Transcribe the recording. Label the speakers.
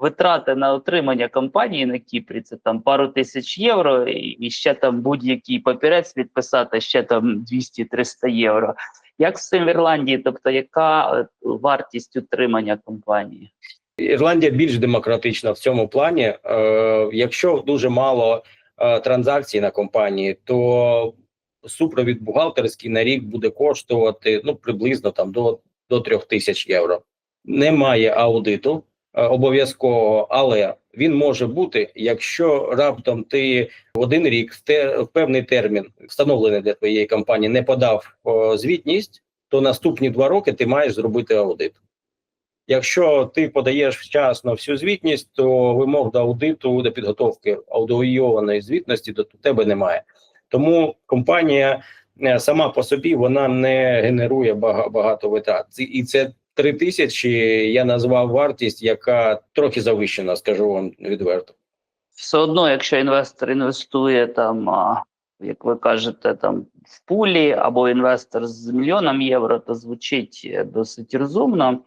Speaker 1: витрати на отримання компанії на Кіпрі це там пару тисяч євро, і ще там будь-який папірець відписати ще там 200-300 євро. Як з цим в Ірландії? Тобто, яка е, вартість утримання компанії?
Speaker 2: Ірландія більш демократична в цьому плані. Е, якщо дуже мало е, транзакцій на компанії, то супровід бухгалтерський на рік буде коштувати ну приблизно там до, до 3 тисяч євро. Немає аудиту е, обов'язкового, але він може бути, якщо раптом ти в один рік в, те, певний термін, встановлений для твоєї компанії, не подав звітність, то наступні два роки ти маєш зробити аудит. Якщо ти подаєш вчасно всю звітність, то вимог до аудиту, до підготовки аудіойованої звітності до тебе немає. Тому компанія е, сама по собі вона не генерує багато витрат. І це три тисячі я назвав вартість, яка трохи завищена, скажу вам відверто.
Speaker 1: Все одно, якщо інвестор інвестує там, як ви кажете, там в пулі або інвестор з мільйоном євро, то звучить е, досить розумно.